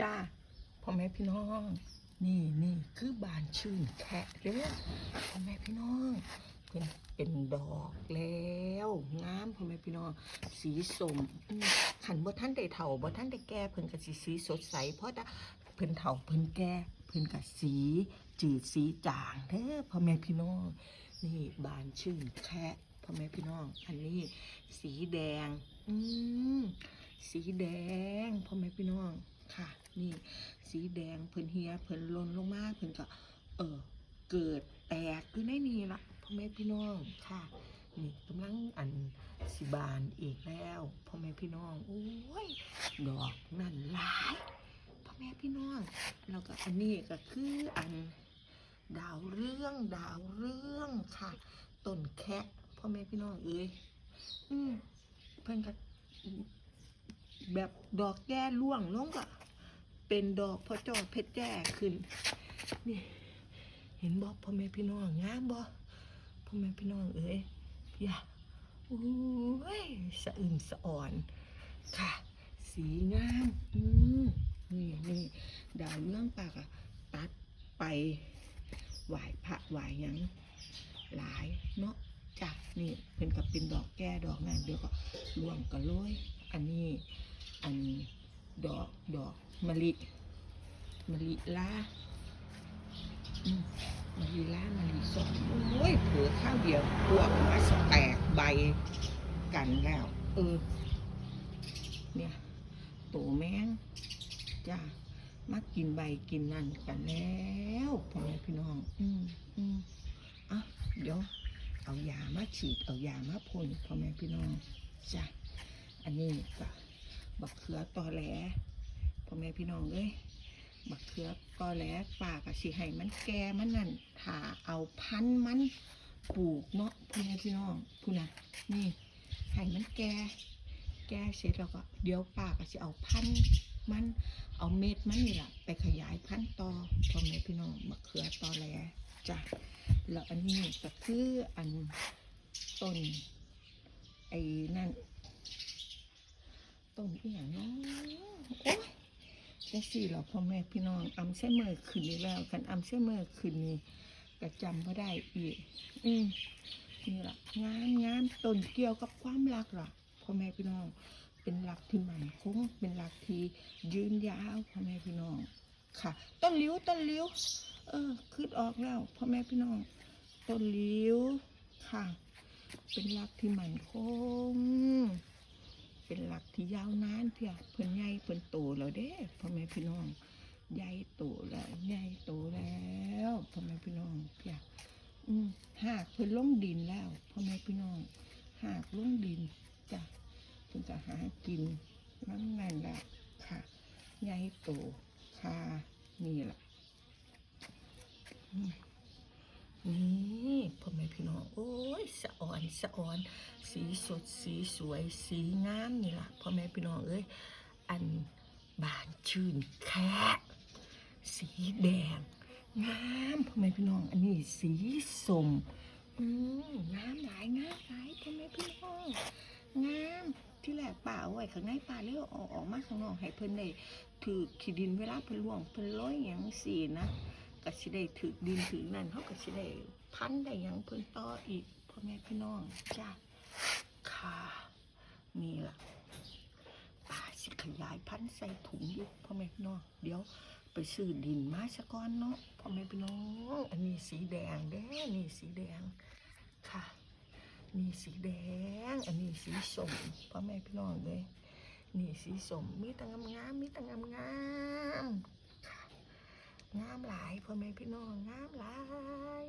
จ้าพ่อแม่พี่น้อง นี่นี่คือบานชื่นแคะเด้อพ่อแม่พี่น้องเป็นเป็นดอกแล้วงามพ่อแม่พี่น้องสีสมอืมขันบ่ท่านได้เฒ่าบ่ท่านได้แก่เพิ่นก็สิสีสดใส เพราะถ้าเพิ่นเฒ่าเพิ่นแก่เพิ่นก็สีจืดสีจางเด้อพ่อแม่พี่น้องนี่บานชื่นแคะพ่อแม่พี่น้อง อันนี้สีแดง อืมสีแดงพ่อแม่พี่น้องค่ะ นี่สีแดงเพิ่นเฮียเพิ่นลนลงมาเพิ่นก็เออเกิดแตกขึ้นในนี่ละพ่อแม่พี่น้องค่ะนี่กำลังอันสิบานอีกแล้วพ่อแม่พี่น้องโอ้ยดอกนั่นหลายพ่อแม่พี่น้องแล้วก็อันนี้ก็คืออันดาวเรื่องดาวเรื่องค่ะต้นแคะพ่อแม่พี่น้องเอ้ยอืมเพิ่นก็แบบดอกแก้ร่วงลงก็ เป็นดอกพอจอเพชรแจ้ขึ้น นี่ เห็นบอกพ่อแม่พี่น้องงามบ่พ่อแม่พี่น้องเอ้ยอย่าอู้ยสะอื่นสะอ่อน ค่ะ สีงามอืมนี่นี่ดาวเรื่องปากอะตัดไปไหวพระไหวยังหลายเนาะจ้ะนี่เป็นกับเป็นดอกแก้ดอกนั่นเดี๋ยวก็รวมกันเลยอันนี้ อันดอกดอก มะลิมะลิล่ามะลิล่ามะลิสดโอ้ยเผือข้าวเดียวพวกมาสแตกใบกันแล้ว เออ เนี่ยโตแมงจ้ามากินใบกินนั่นกันแล้วพ่อแม่พี่น้อง อืมอืมอะเดี๋ยวเอายามาฉีดเอายามาพ่นพ่อแม่พี่น้องจ้ะอันนี้ก็บักเขือตอแหล พ่อแม่พี่น้องเอ้ยบักเขือตอแหลป่ากะสิให้มันแก่มันนั่นถ้าเอาพันธุ์มันปลูกเนาะพ่อแม่พี่น้องพูนะนี่ให้มันแก่แก่เสร็จแล้วก็เดี๋ยวป่าก็สิเอาพันธุ์มันเอาเม็ดมันนี่แหละไปขยายพันธุ์ต่อพ่อแม่พี่น้องมะเขือตอแหลจ้ะแล้วอันนี้ก็คืออันต้นไอ้นั่นต้นอีหยังเนาะ จะสี่หรอพ่อแม่พี่น้องอำเส้เมื่อคืนนี้แล้วกันอำเส้เมื่อคืนนี้ก็จำไม่ได้อีก อืมนี่ล่ะงามงามต้นเกี่ยวกับความรักล่ะพ่อแม่พี่น้อง เป็นหลักที่มั่นคงเป็นหลักที่ยืนยาวพ่อแม่พี่น้อง ค่ะ ต้นลิ้วต้นลิ้ว เออคืดออกแล้วพ่อแม่พี่น้อง ต้นลิ้วค่ะ เป็นหลักที่มั่นคง เป็นหลักที่ยาวนานเพียเพิ่นใหญ่เพิ่นโต แล้วเด้พ่อแม่พี่น้องใหญ่โตแล้วใหญ่โตแล้วพ่อแม่พี่น้องเพียอืมหากเพิ่นลงดินแล้วพ่อแม่พี่น้อง หากลงดินจ้ะเพิ่งจะหากินนั่นนั่นแหละค่ะใหญ่โตค่ะนี่แหละนี่พ่อแม่พี่น้องโอ้ยสะอ่อนสะอ่อน สีสดสีสวยสีงามนี่ล่ะพ่อแม่พี่น้องเอ้ยอัน บานชื่นแค่สีแดง งามพ่อแม่พี่น้อง อันนี้สีส้มอืมงามหลายงามหลายพ่อแม่พี่น้องงามที่แรกป่าเอาไว้ข้างในป่าเลยเอาออกออกมาข้างนอกให้เพิ่นได้ถือขีดินเวลาเพิ่นล่วงเพิ่นร้อยหยังสีนะก็สิได้ถือดินถือนั่นเขาก็สิได้พันได้หยังเพิ่นต่ออีกพ่อแม่พี่น้องจ้าค่ะนี่ล่ะ ยายพันธุ์ใส่ถุงอยู่พ่อแม่พี่น้องเดี๋ยวไปซื้อดินมาสะก่อนเนาะพ่อแม่พี่น้องอันนี้สีแดงเด้นี่สีแดงค่ะนี่สีแดง อันนี้สีส้มพ่อแม่พี่น้องเลยนี่สีส้มมีแต่งามงามมีแต่งามงามงามหลายพ่อแม่พี่น้องงามหลาย